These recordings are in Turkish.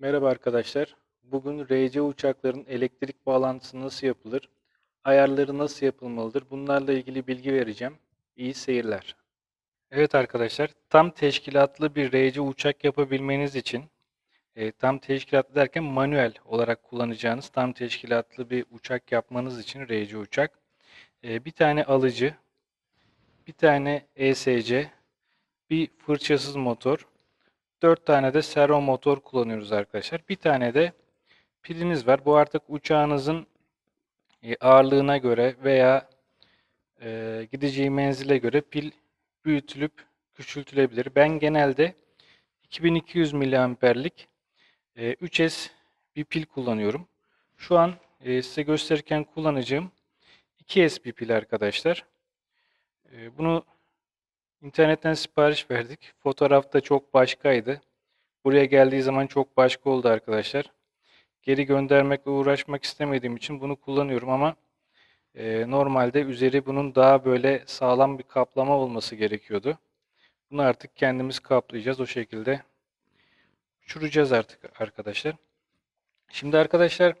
Merhaba arkadaşlar. Bugün RC uçakların elektrik bağlantısı nasıl yapılır, ayarları nasıl yapılmalıdır bunlarla ilgili bilgi vereceğim. İyi seyirler. Evet arkadaşlar, tam teşkilatlı bir RC uçak yapabilmeniz için, e, tam teşkilatlı derken manuel olarak kullanacağınız tam teşkilatlı bir uçak yapmanız için RC uçak, e, bir tane alıcı, bir tane ESC, bir fırçasız motor, 4 tane de servo motor kullanıyoruz arkadaşlar. Bir tane de piliniz var. Bu artık uçağınızın e, ağırlığına göre veya e, gideceği menzile göre pil büyütülüp küçültülebilir. Ben genelde 2200 miliamperlik e, 3S bir pil kullanıyorum. Şu an e, size gösterirken kullanacağım 2S bir pil arkadaşlar. E, bunu İnternetten sipariş verdik. Fotoğrafta çok başkaydı. Buraya geldiği zaman çok başka oldu arkadaşlar. Geri göndermekle uğraşmak istemediğim için bunu kullanıyorum ama e, normalde üzeri bunun daha böyle sağlam bir kaplama olması gerekiyordu. Bunu artık kendimiz kaplayacağız. O şekilde uçuracağız artık arkadaşlar. Şimdi arkadaşlar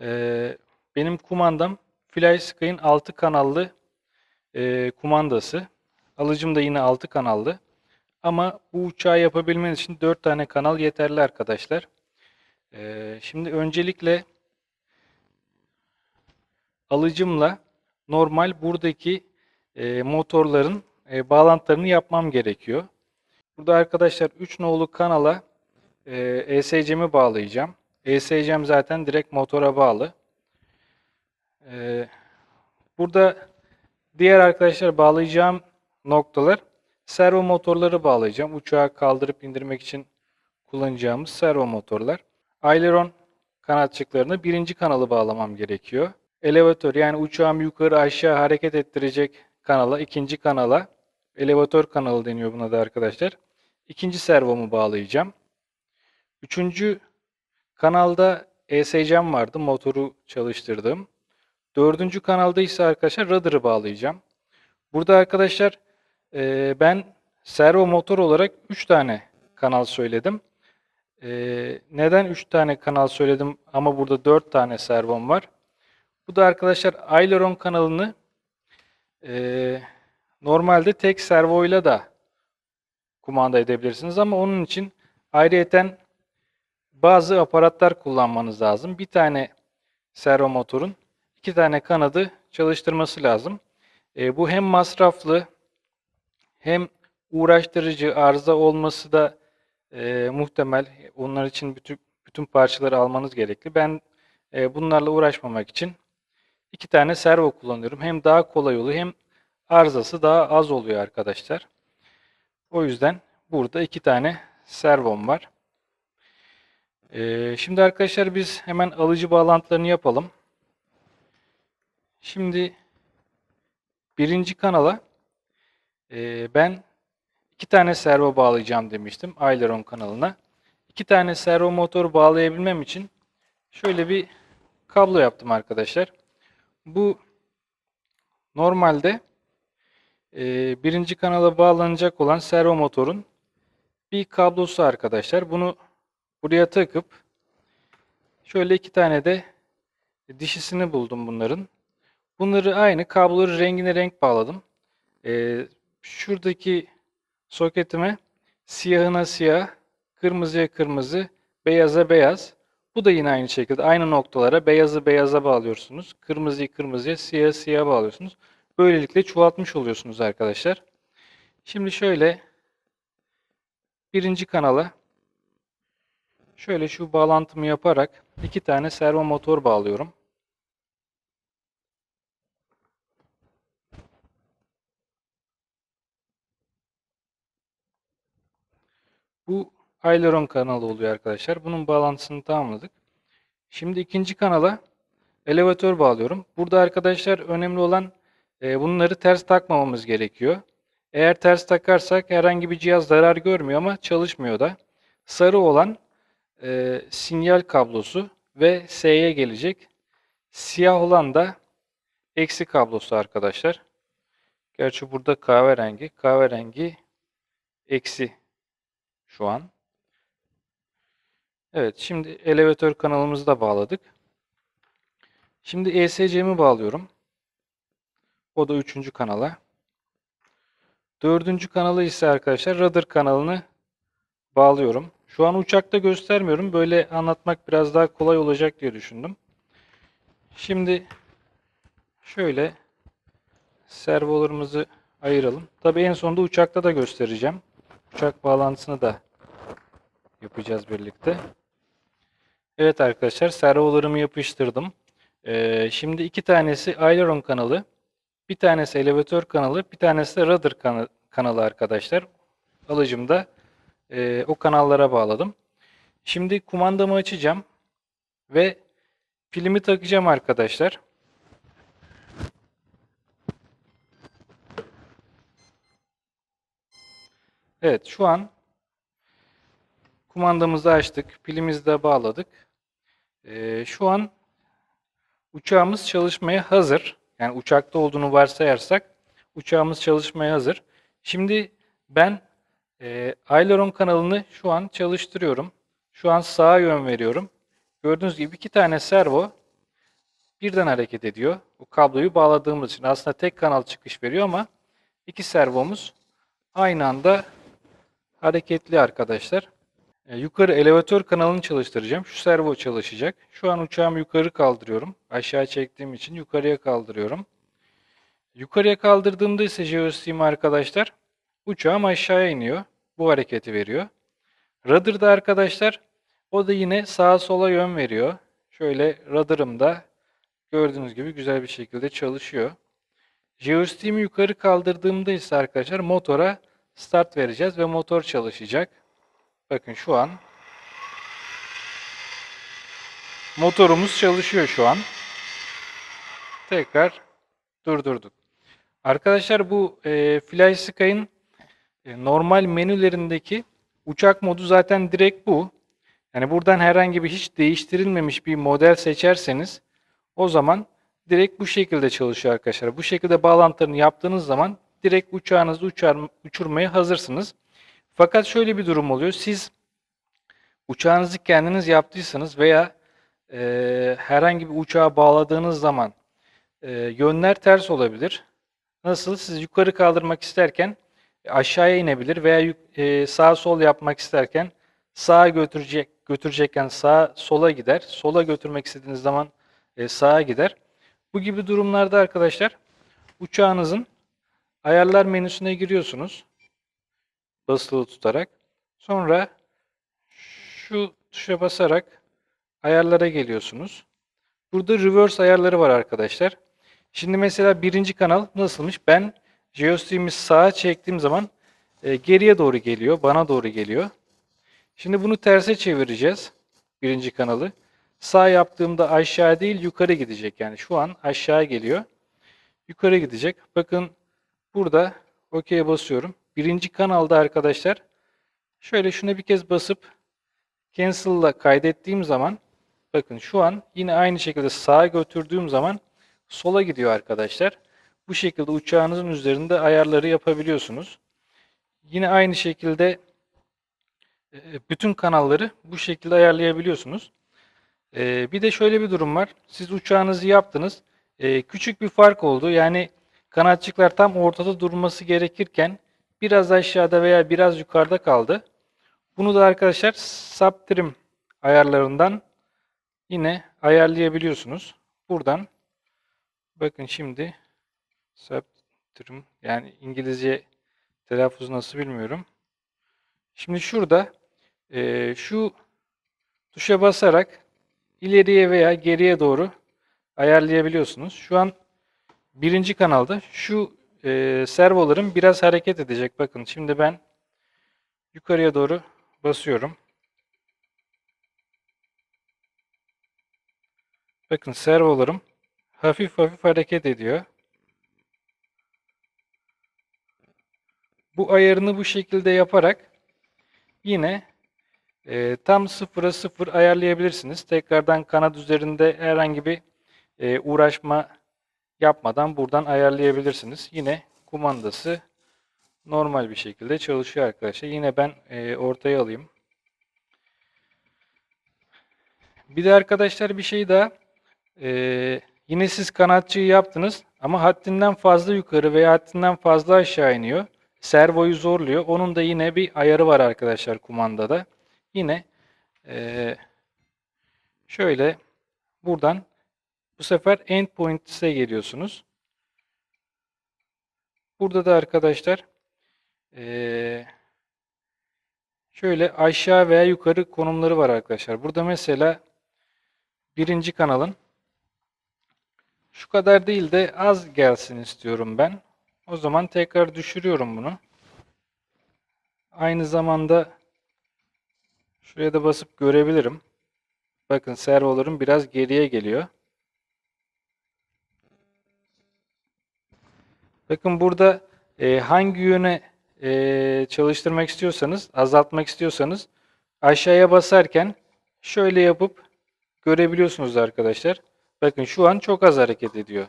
e, benim kumandam FlySky'ın 6 kanallı e, kumandası. Alıcım da yine 6 kanallı. Ama bu uçağı yapabilmeniz için 4 tane kanal yeterli arkadaşlar. Ee, şimdi öncelikle alıcımla normal buradaki e, motorların e, bağlantılarını yapmam gerekiyor. Burada arkadaşlar 3 nolu kanala e, ESC'mi bağlayacağım. ESC'm zaten direkt motora bağlı. E, burada diğer arkadaşlar bağlayacağım noktalar servo motorları bağlayacağım. Uçağı kaldırıp indirmek için kullanacağımız servo motorlar. Aileron kanatçıklarını birinci kanalı bağlamam gerekiyor. Elevatör yani uçağımı yukarı aşağı hareket ettirecek kanala, ikinci kanala, elevatör kanalı deniyor buna da arkadaşlar. İkinci servomu bağlayacağım. Üçüncü kanalda ESC'm vardı, motoru çalıştırdım. Dördüncü kanalda ise arkadaşlar rudder'ı bağlayacağım. Burada arkadaşlar ee, ben servo motor olarak 3 tane kanal söyledim. Ee, neden 3 tane kanal söyledim ama burada 4 tane servom var? Bu da arkadaşlar aileron kanalını e, normalde tek servoyla da kumanda edebilirsiniz ama onun için ayrıyeten bazı aparatlar kullanmanız lazım. Bir tane servo motorun iki tane kanadı çalıştırması lazım. E, bu hem masraflı hem uğraştırıcı arıza olması da e, muhtemel. Onlar için bütün bütün parçaları almanız gerekli. Ben e, bunlarla uğraşmamak için iki tane servo kullanıyorum. Hem daha kolay oluyor hem arızası daha az oluyor arkadaşlar. O yüzden burada iki tane servom var. E, şimdi arkadaşlar biz hemen alıcı bağlantılarını yapalım. Şimdi birinci kanala ee, ben iki tane servo bağlayacağım demiştim Aileron kanalına. İki tane servo motor bağlayabilmem için şöyle bir kablo yaptım arkadaşlar. Bu normalde e, birinci kanala bağlanacak olan servo motorun bir kablosu arkadaşlar. Bunu buraya takıp şöyle iki tane de dişisini buldum bunların. Bunları aynı kabloları rengine renk bağladım. Ee, şuradaki soketime siyahına siyah, kırmızıya kırmızı, beyaza beyaz. Bu da yine aynı şekilde aynı noktalara beyazı beyaza bağlıyorsunuz. Kırmızıyı kırmızıya, siyahı siyaha bağlıyorsunuz. Böylelikle çoğaltmış oluyorsunuz arkadaşlar. Şimdi şöyle birinci kanala şöyle şu bağlantımı yaparak iki tane servo motor bağlıyorum. Bu aileron kanalı oluyor arkadaşlar. Bunun bağlantısını tamamladık. Şimdi ikinci kanala elevatör bağlıyorum. Burada arkadaşlar önemli olan e, bunları ters takmamamız gerekiyor. Eğer ters takarsak herhangi bir cihaz zarar görmüyor ama çalışmıyor da. Sarı olan e, sinyal kablosu ve S'ye gelecek. Siyah olan da eksi kablosu arkadaşlar. Gerçi burada kahverengi. Kahverengi eksi şu an. Evet, şimdi elevatör kanalımızı da bağladık. Şimdi ESC'mi bağlıyorum. O da üçüncü kanala. Dördüncü kanalı ise arkadaşlar rudder kanalını bağlıyorum. Şu an uçakta göstermiyorum. Böyle anlatmak biraz daha kolay olacak diye düşündüm. Şimdi şöyle servolarımızı ayıralım. Tabii en sonunda uçakta da göstereceğim. Uçak bağlantısını da yapacağız birlikte. Evet arkadaşlar servolarımı yapıştırdım. Ee, şimdi iki tanesi aileron kanalı, bir tanesi elevatör kanalı, bir tanesi de rudder kana- kanalı arkadaşlar. Alıcımda e, o kanallara bağladım. Şimdi kumandamı açacağım ve filmi takacağım arkadaşlar. Evet şu an kumandamızı açtık. Pilimizi de bağladık. Ee, şu an uçağımız çalışmaya hazır. Yani uçakta olduğunu varsayarsak uçağımız çalışmaya hazır. Şimdi ben e, aileron kanalını şu an çalıştırıyorum. Şu an sağa yön veriyorum. Gördüğünüz gibi iki tane servo birden hareket ediyor. Bu kabloyu bağladığımız için aslında tek kanal çıkış veriyor ama iki servomuz aynı anda hareketli arkadaşlar. E, yukarı elevatör kanalını çalıştıracağım. Şu servo çalışacak. Şu an uçağımı yukarı kaldırıyorum. Aşağı çektiğim için yukarıya kaldırıyorum. Yukarıya kaldırdığımda ise geosteam arkadaşlar uçağım aşağıya iniyor. Bu hareketi veriyor. Rudder'da arkadaşlar o da yine sağa sola yön veriyor. Şöyle rudder'ım gördüğünüz gibi güzel bir şekilde çalışıyor. Geosteam'i yukarı kaldırdığımda ise arkadaşlar motora start vereceğiz ve motor çalışacak. Bakın şu an motorumuz çalışıyor şu an. Tekrar durdurduk. Arkadaşlar bu e, FlySky'ın e, normal menülerindeki uçak modu zaten direkt bu. Yani buradan herhangi bir hiç değiştirilmemiş bir model seçerseniz o zaman direkt bu şekilde çalışıyor arkadaşlar. Bu şekilde bağlantılarını yaptığınız zaman direkt uçağınızı uçar, uçurmaya hazırsınız. Fakat şöyle bir durum oluyor. Siz uçağınızı kendiniz yaptıysanız veya e, herhangi bir uçağa bağladığınız zaman e, yönler ters olabilir. Nasıl? Siz yukarı kaldırmak isterken aşağıya inebilir veya e, sağ sol yapmak isterken sağa götürecek götürecekken sağa sola gider. Sola götürmek istediğiniz zaman e, sağa gider. Bu gibi durumlarda arkadaşlar uçağınızın ayarlar menüsüne giriyorsunuz basılı tutarak. Sonra şu tuşa basarak ayarlara geliyorsunuz. Burada reverse ayarları var arkadaşlar. Şimdi mesela birinci kanal nasılmış? Ben Geostream'i sağa çektiğim zaman e, geriye doğru geliyor, bana doğru geliyor. Şimdi bunu terse çevireceğiz. Birinci kanalı. Sağ yaptığımda aşağı değil yukarı gidecek. Yani şu an aşağı geliyor. Yukarı gidecek. Bakın burada OK'ye basıyorum. Birinci kanalda arkadaşlar şöyle şuna bir kez basıp cancel'la kaydettiğim zaman bakın şu an yine aynı şekilde sağa götürdüğüm zaman sola gidiyor arkadaşlar. Bu şekilde uçağınızın üzerinde ayarları yapabiliyorsunuz. Yine aynı şekilde e, bütün kanalları bu şekilde ayarlayabiliyorsunuz. E, Bir de şöyle bir durum var. Siz uçağınızı yaptınız. E, Küçük bir fark oldu. Yani kanatçıklar tam ortada durması gerekirken biraz aşağıda veya biraz yukarıda kaldı. Bunu da arkadaşlar subtrim ayarlarından yine ayarlayabiliyorsunuz. Buradan bakın şimdi subtrim yani İngilizce telaffuz nasıl bilmiyorum. Şimdi şurada e, şu tuşa basarak ileriye veya geriye doğru ayarlayabiliyorsunuz. Şu an birinci kanalda şu e, servolarım biraz hareket edecek. Bakın şimdi ben yukarıya doğru basıyorum. Bakın servolarım hafif hafif hareket ediyor. Bu ayarını bu şekilde yaparak yine e, tam sıfıra sıfır ayarlayabilirsiniz. Tekrardan kanat üzerinde herhangi bir e, uğraşma yapmadan buradan ayarlayabilirsiniz. Yine kumandası normal bir şekilde çalışıyor arkadaşlar. Yine ben e, ortaya alayım. Bir de arkadaşlar bir şey daha. Ee, yine siz kanatçıyı yaptınız ama haddinden fazla yukarı veya haddinden fazla aşağı iniyor. Servoyu zorluyor. Onun da yine bir ayarı var arkadaşlar kumandada. Yine ee, şöyle buradan bu sefer endpoints'e geliyorsunuz. Burada da arkadaşlar şöyle aşağı veya yukarı konumları var arkadaşlar. Burada mesela birinci kanalın şu kadar değil de az gelsin istiyorum ben. O zaman tekrar düşürüyorum bunu. Aynı zamanda şuraya da basıp görebilirim. Bakın servolarım biraz geriye geliyor. Bakın burada e, hangi yöne e, çalıştırmak istiyorsanız, azaltmak istiyorsanız aşağıya basarken şöyle yapıp görebiliyorsunuz arkadaşlar. Bakın şu an çok az hareket ediyor.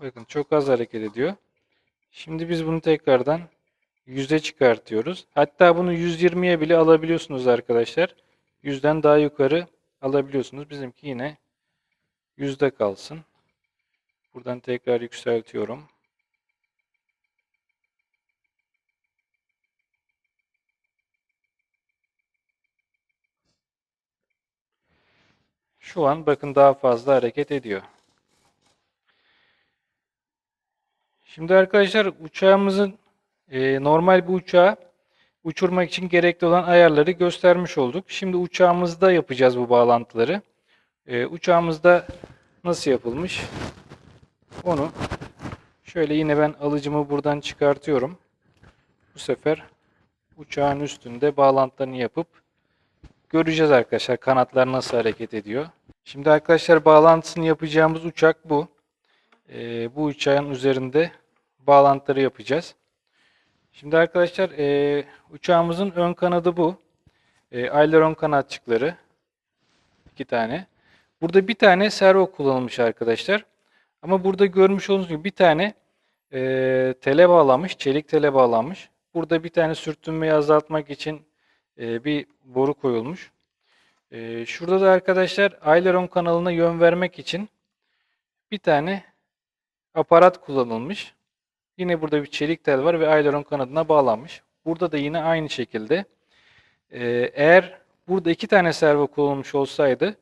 Bakın çok az hareket ediyor. Şimdi biz bunu tekrardan 100'e çıkartıyoruz. Hatta bunu 120'ye bile alabiliyorsunuz arkadaşlar. 100'den daha yukarı alabiliyorsunuz. Bizimki yine 100'de kalsın. Buradan tekrar yükseltiyorum. Şu an bakın daha fazla hareket ediyor. Şimdi arkadaşlar uçağımızın e, normal bir uçağı uçurmak için gerekli olan ayarları göstermiş olduk. Şimdi uçağımızda yapacağız bu bağlantıları. E, uçağımızda nasıl yapılmış? Onu şöyle yine ben alıcımı buradan çıkartıyorum. Bu sefer uçağın üstünde bağlantılarını yapıp göreceğiz arkadaşlar kanatlar nasıl hareket ediyor. Şimdi arkadaşlar bağlantısını yapacağımız uçak bu. Ee, bu uçağın üzerinde bağlantıları yapacağız. Şimdi arkadaşlar e, uçağımızın ön kanadı bu. E, aileron kanatçıkları. iki tane. Burada bir tane servo kullanılmış arkadaşlar. Ama burada görmüş olduğunuz gibi bir tane e, tele bağlanmış, çelik tele bağlanmış. Burada bir tane sürtünmeyi azaltmak için e, bir boru koyulmuş. E, şurada da arkadaşlar aileron kanalına yön vermek için bir tane aparat kullanılmış. Yine burada bir çelik tel var ve aileron kanadına bağlanmış. Burada da yine aynı şekilde e, eğer burada iki tane servo kullanılmış olsaydı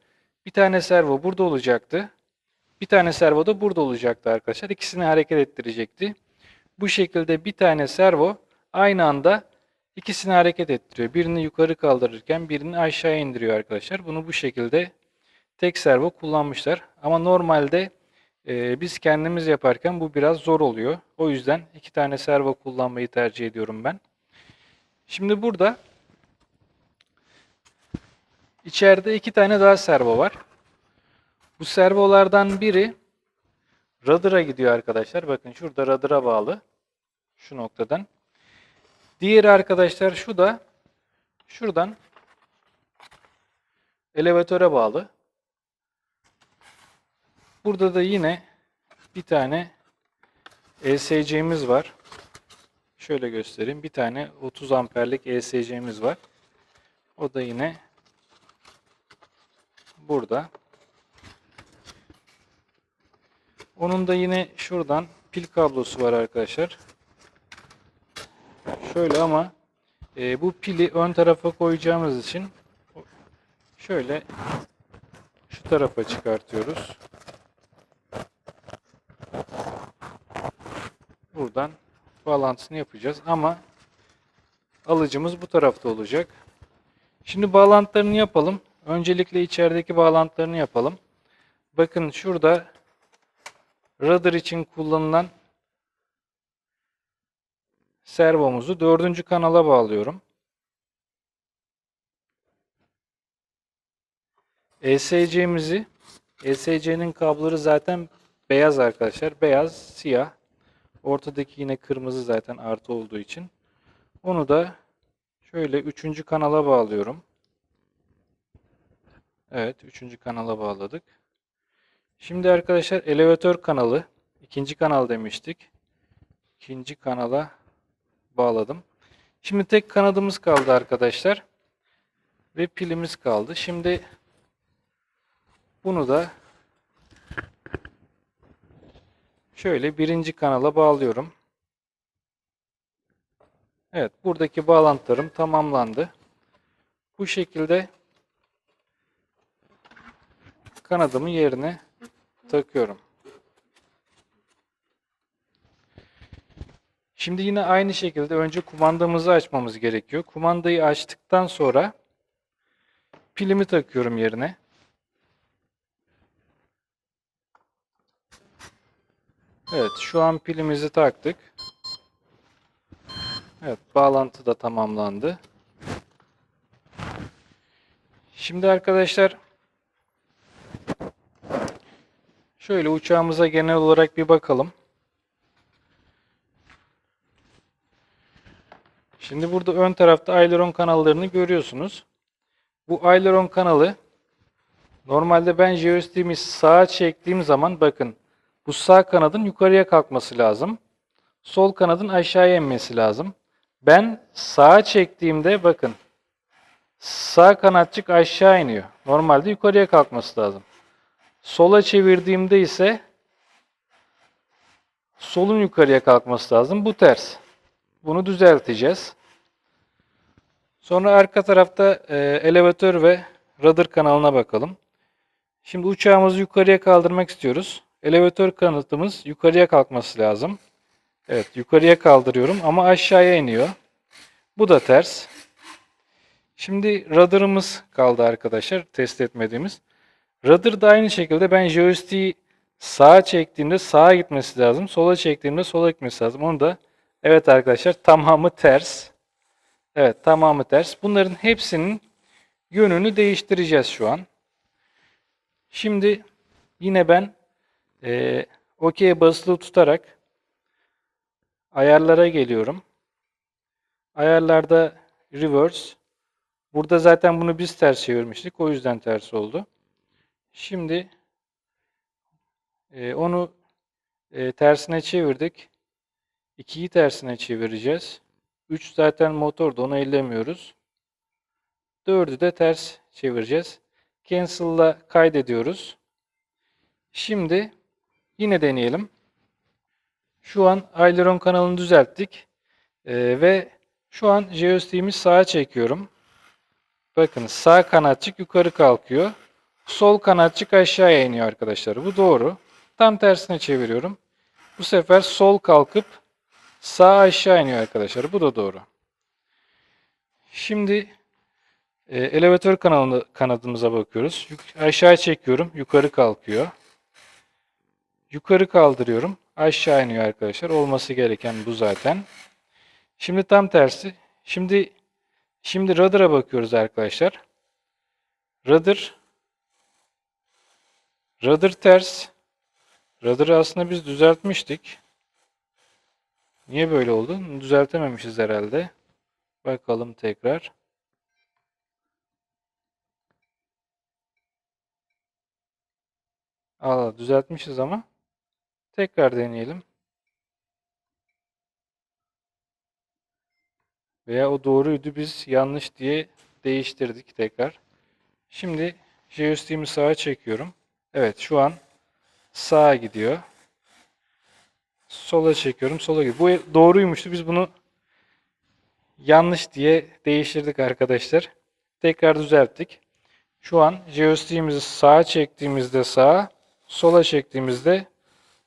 bir tane servo burada olacaktı. Bir tane servo da burada olacaktı arkadaşlar. İkisini hareket ettirecekti. Bu şekilde bir tane servo aynı anda ikisini hareket ettiriyor. Birini yukarı kaldırırken birini aşağı indiriyor arkadaşlar. Bunu bu şekilde tek servo kullanmışlar. Ama normalde e, biz kendimiz yaparken bu biraz zor oluyor. O yüzden iki tane servo kullanmayı tercih ediyorum ben. Şimdi burada içeride iki tane daha servo var. Bu servolardan biri rudder'a gidiyor arkadaşlar. Bakın şurada rudder'a bağlı. Şu noktadan. Diğeri arkadaşlar şu da şuradan elevatöre bağlı. Burada da yine bir tane ESC'miz var. Şöyle göstereyim. Bir tane 30 amperlik ESC'miz var. O da yine burada. Onun da yine şuradan pil kablosu var arkadaşlar. Şöyle ama e, bu pili ön tarafa koyacağımız için şöyle şu tarafa çıkartıyoruz. Buradan bağlantısını yapacağız ama alıcımız bu tarafta olacak. Şimdi bağlantılarını yapalım. Öncelikle içerideki bağlantılarını yapalım. Bakın şurada rudder için kullanılan servomuzu dördüncü kanala bağlıyorum. ESC'mizi ESC'nin kabloları zaten beyaz arkadaşlar. Beyaz, siyah. Ortadaki yine kırmızı zaten artı olduğu için. Onu da şöyle üçüncü kanala bağlıyorum. Evet, üçüncü kanala bağladık. Şimdi arkadaşlar elevatör kanalı, ikinci kanal demiştik. İkinci kanala bağladım. Şimdi tek kanadımız kaldı arkadaşlar. Ve pilimiz kaldı. Şimdi bunu da şöyle birinci kanala bağlıyorum. Evet, buradaki bağlantılarım tamamlandı. Bu şekilde kanadımı yerine takıyorum. Şimdi yine aynı şekilde önce kumandamızı açmamız gerekiyor. Kumandayı açtıktan sonra pilimi takıyorum yerine. Evet, şu an pilimizi taktık. Evet, bağlantı da tamamlandı. Şimdi arkadaşlar şöyle uçağımıza genel olarak bir bakalım. Şimdi burada ön tarafta aileron kanallarını görüyorsunuz. Bu aileron kanalı normalde ben joystick'imi sağa çektiğim zaman bakın bu sağ kanadın yukarıya kalkması lazım. Sol kanadın aşağıya inmesi lazım. Ben sağa çektiğimde bakın sağ kanatçık aşağı iniyor. Normalde yukarıya kalkması lazım. Sola çevirdiğimde ise solun yukarıya kalkması lazım. Bu ters. Bunu düzelteceğiz. Sonra arka tarafta e, elevatör ve rudder kanalına bakalım. Şimdi uçağımızı yukarıya kaldırmak istiyoruz. Elevatör kanatımız yukarıya kalkması lazım. Evet yukarıya kaldırıyorum ama aşağıya iniyor. Bu da ters. Şimdi rudder'ımız kaldı arkadaşlar test etmediğimiz. Rudder da aynı şekilde ben joystick'i sağa çektiğimde sağa gitmesi lazım. Sola çektiğimde sola gitmesi lazım. Onu da evet arkadaşlar tamamı ters. Evet tamamı ters. Bunların hepsinin yönünü değiştireceğiz şu an. Şimdi yine ben e, OK'ye basılı tutarak ayarlara geliyorum. Ayarlarda reverse. Burada zaten bunu biz ters çevirmiştik. O yüzden ters oldu. Şimdi e, onu e, tersine çevirdik. 2'yi tersine çevireceğiz. 3 zaten motorda onu ellemiyoruz. 4'ü de ters çevireceğiz. Cancel'la kaydediyoruz. Şimdi yine deneyelim. Şu an aileron kanalını düzelttik. Ee, ve şu an joystick'imi sağa çekiyorum. Bakın sağ kanatçık yukarı kalkıyor. Sol kanatçık aşağıya iniyor arkadaşlar. Bu doğru. Tam tersine çeviriyorum. Bu sefer sol kalkıp sağ aşağı iniyor arkadaşlar. Bu da doğru. Şimdi e, elevatör kanalını, kanadımıza bakıyoruz. Yuk aşağı çekiyorum. Yukarı kalkıyor. Yukarı kaldırıyorum. Aşağı iniyor arkadaşlar. Olması gereken bu zaten. Şimdi tam tersi. Şimdi şimdi rudder'a bakıyoruz arkadaşlar. Rudder Rudder ters. Rudder'ı aslında biz düzeltmiştik. Niye böyle oldu? Düzeltememişiz herhalde. Bakalım tekrar. Aa, düzeltmişiz ama. Tekrar deneyelim. Veya o doğruydu biz yanlış diye değiştirdik tekrar. Şimdi joystick'imi sağa çekiyorum. Evet şu an sağa gidiyor. Sola çekiyorum. Sola gidiyor. Bu doğruymuştu. Biz bunu yanlış diye değiştirdik arkadaşlar. Tekrar düzelttik. Şu an joystick'imizi sağa çektiğimizde sağa, sola çektiğimizde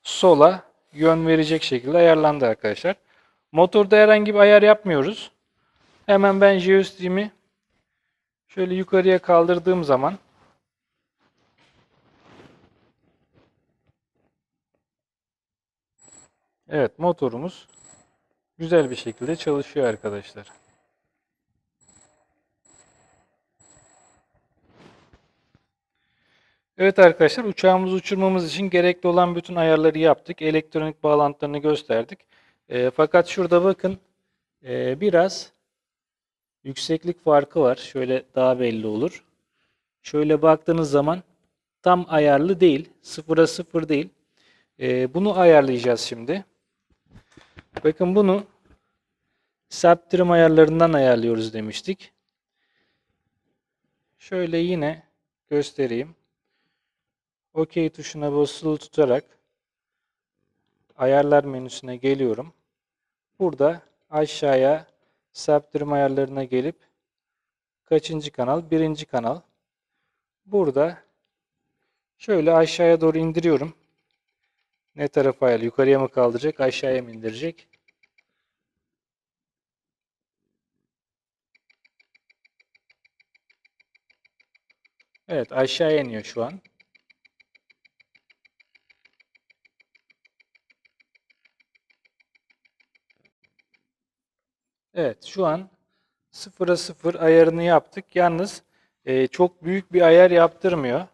sola yön verecek şekilde ayarlandı arkadaşlar. Motorda herhangi bir ayar yapmıyoruz. Hemen ben joystick'imi şöyle yukarıya kaldırdığım zaman Evet motorumuz güzel bir şekilde çalışıyor arkadaşlar. Evet arkadaşlar uçağımızı uçurmamız için gerekli olan bütün ayarları yaptık. Elektronik bağlantılarını gösterdik. E, fakat şurada bakın e, biraz yükseklik farkı var. Şöyle daha belli olur. Şöyle baktığınız zaman tam ayarlı değil. Sıfıra sıfır değil. E, bunu ayarlayacağız şimdi. Bakın bunu Subtrim ayarlarından ayarlıyoruz demiştik. Şöyle yine göstereyim. OK tuşuna basılı tutarak ayarlar menüsüne geliyorum. Burada aşağıya saptırma ayarlarına gelip kaçıncı kanal? Birinci kanal. Burada şöyle aşağıya doğru indiriyorum. Ne tarafa ayarlı? Yukarıya mı kaldıracak? Aşağıya mı indirecek? Evet aşağıya iniyor şu an. Evet şu an 0'a 0 ayarını yaptık. Yalnız e, çok büyük bir ayar yaptırmıyor.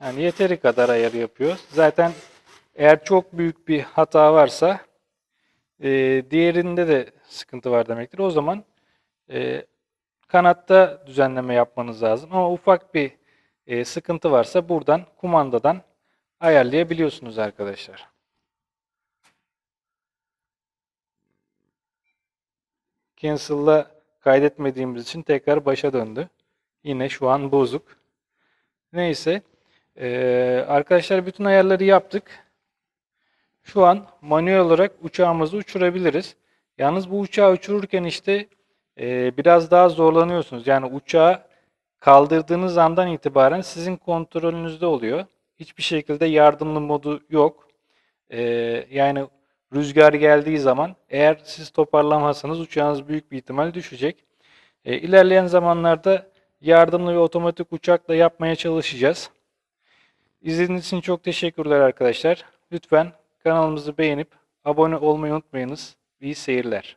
Yani yeteri kadar ayar yapıyor. Zaten eğer çok büyük bir hata varsa e, diğerinde de sıkıntı var demektir. O zaman e, kanatta düzenleme yapmanız lazım. Ama ufak bir e, sıkıntı varsa buradan kumandadan ayarlayabiliyorsunuz arkadaşlar. Cancel'la kaydetmediğimiz için tekrar başa döndü. Yine şu an bozuk. Neyse. Ee, arkadaşlar bütün ayarları yaptık. Şu an manuel olarak uçağımızı uçurabiliriz. Yalnız bu uçağı uçururken işte e, biraz daha zorlanıyorsunuz. Yani uçağı kaldırdığınız andan itibaren sizin kontrolünüzde oluyor. Hiçbir şekilde yardımlı modu yok. Ee, yani rüzgar geldiği zaman eğer siz toparlamazsanız uçağınız büyük bir ihtimal düşecek. E, ilerleyen zamanlarda yardımlı ve otomatik uçakla yapmaya çalışacağız. İzlediğiniz için çok teşekkürler arkadaşlar. Lütfen kanalımızı beğenip abone olmayı unutmayınız. İyi seyirler.